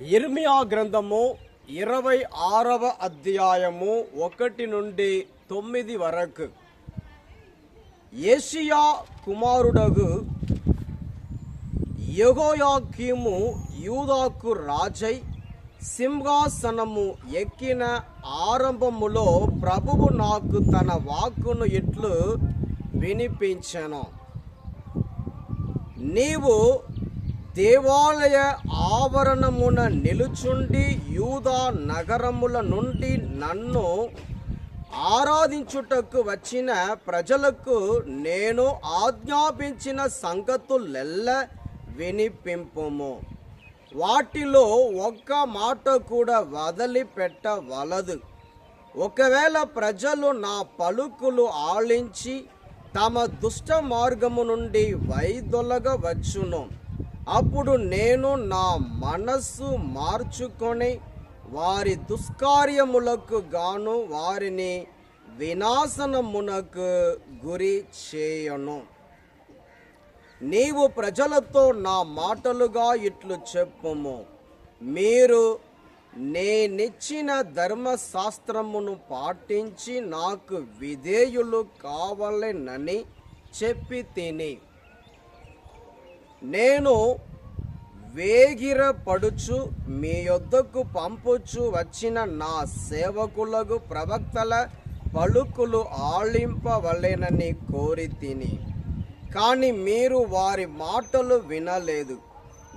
ఇర్మియా గ్రంథము ఇరవై ఆరవ అధ్యాయము ఒకటి నుండి తొమ్మిది వరకు. ఏషియా కుమారుడగు యగోయాకీము యూదాకు రాజై సింహాసనము ఎక్కిన ఆరంభములో ప్రభువు నాకు తన వాక్కును ఇట్లు వినిపించను. నీవు దేవాలయ ఆవరణమున నిలుచుండి యూదా నగరముల నుండి నన్ను ఆరాధించుటకు వచ్చిన ప్రజలకు నేను ఆజ్ఞాపించిన సంగతులెల్ల వినిపింపుము. వాటిలో ఒక్క మాట కూడా వదిలిపెట్టవలదు. ఒకవేళ ప్రజలు నా పలుకులు ఆలించి తమ దుష్ట మార్గము నుండి వైదొలగవచ్చును. అప్పుడు నేను నా మనస్సు మార్చుకొని వారి దుష్కార్యములకు గాను వారిని వినాశనమునకు గురి చేయను. నీవు ప్రజలతో నా మాటలుగా ఇట్లు చెప్పుము. మీరు నేనిచ్చిన ధర్మశాస్త్రమును పాటించి నాకు విధేయులు కావాలనని చెప్పి తిని. నేను వేగిరపడుచు మీ యొద్దకు పంపుచు వచ్చిన నా సేవకులకు ప్రవక్తల పలుకులు ఆళింపవలెనని కోరి తిని. కానీ మీరు వారి మాటలు వినలేదు.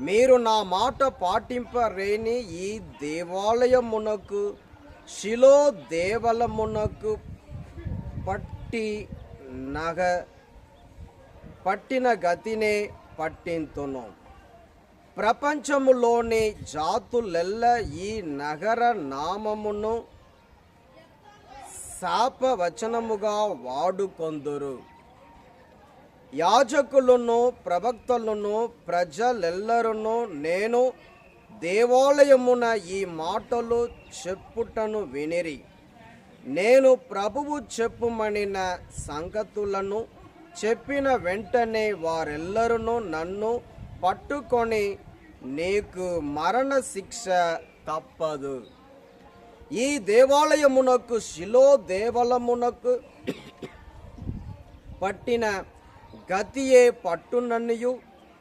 మీరు నా మాట పాటింపరేని ఈ దేవాలయమునకు శిలో దేవలమునకు పట్టి నగ పట్టిన గతినే పట్టింతును. ప్రపంచములోని జాతులెల్ల ఈ నగర నామమును శాపవచనముగా వాడుకొందురు. యాజకులను ప్రవక్తలను ప్రజలెల్లరును నేను దేవాలయమున ఈ మాటలు చెప్పుటను వినిరి. నేను ప్రభువు చెప్పుమనిన సంగతులను చెప్పిన వెంటనే వారెల్లరూ నన్ను పట్టుకొని నీకు మరణ శిక్ష తప్పదు. ఈ దేవాలయమునకు శిలో దేవలమునకు పట్టిన గతియే పట్టుననియు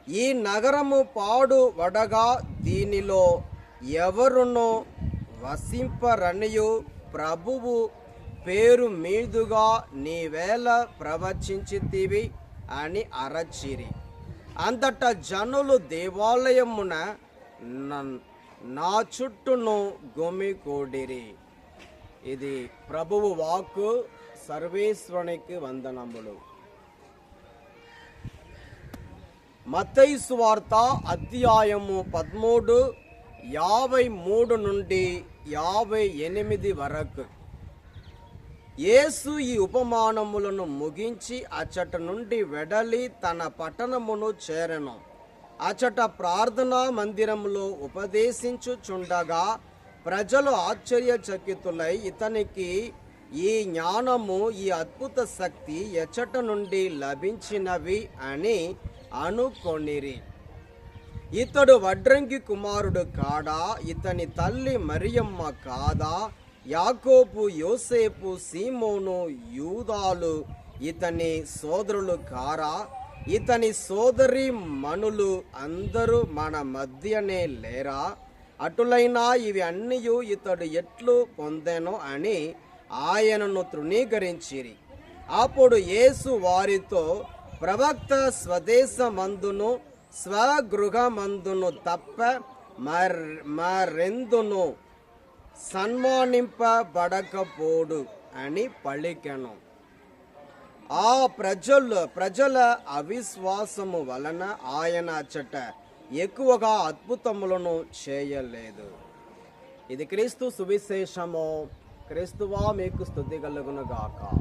ఈ నగరము పాడు వడగా దీనిలో ఎవరునో వసింపరనియు ప్రభువు పేరు మీదుగా నీవేళ ప్రవచించితివి అని అరచిరి. అంతట జనులు దేవాలయమున నన్- నా చుట్టూను గుమికూడిరి ఇది ప్రభువు వాక్కు సర్వేశ్వరునికి వందనములు. మత్తయి సువార్త అధ్యాయము పదమూడు యాభై మూడు నుండి యాభై ఎనిమిది వరకు. యేసు ఈ ఉపమానములను ముగించి అచ్చట నుండి వెడలి తన పట్టణమును చేరెను. అచ్చట ప్రార్థనా మందిరములో ఉపదేశించుచుండగా ప్రజలు ఆశ్చర్యచకితులై ఇతనికి ఈ జ్ఞానము ఈ అద్భుత శక్తి ఎచ్చట నుండి లభించినవి అని అనుకొనిరి. ఇతడు వడ్రంగి కుమారుడు కాడా ఇతని తల్లి మరియమ్మ కాదా యాకోబు యోసేపు సీమోను యూదాలు ఇతని సోదరులు కారా? ఇతని సోదరి మనులు అందరూ మన మధ్యనే లేరా? అటులైనా ఇవి అన్నీ ఇతడు ఎట్లు పొందెను అని ఆయనను తృణీకరించిరి. అప్పుడు యేసు వారితో ప్రవక్త స్వదేశమందును స్వగృహమందును తప్ప మర్ మరెందును? సన్మానింపబడకపోడు అని పలికెను. ఆ ప్రజలు ప్రజల అవిశ్వాసము వలన ఆయన అచ్చట ఎక్కువగా అద్భుతములను చేయలేదు. ఇది క్రీస్తు సువిశేషము. క్రీస్తువా మీకు స్థుతి కలుగును గాక.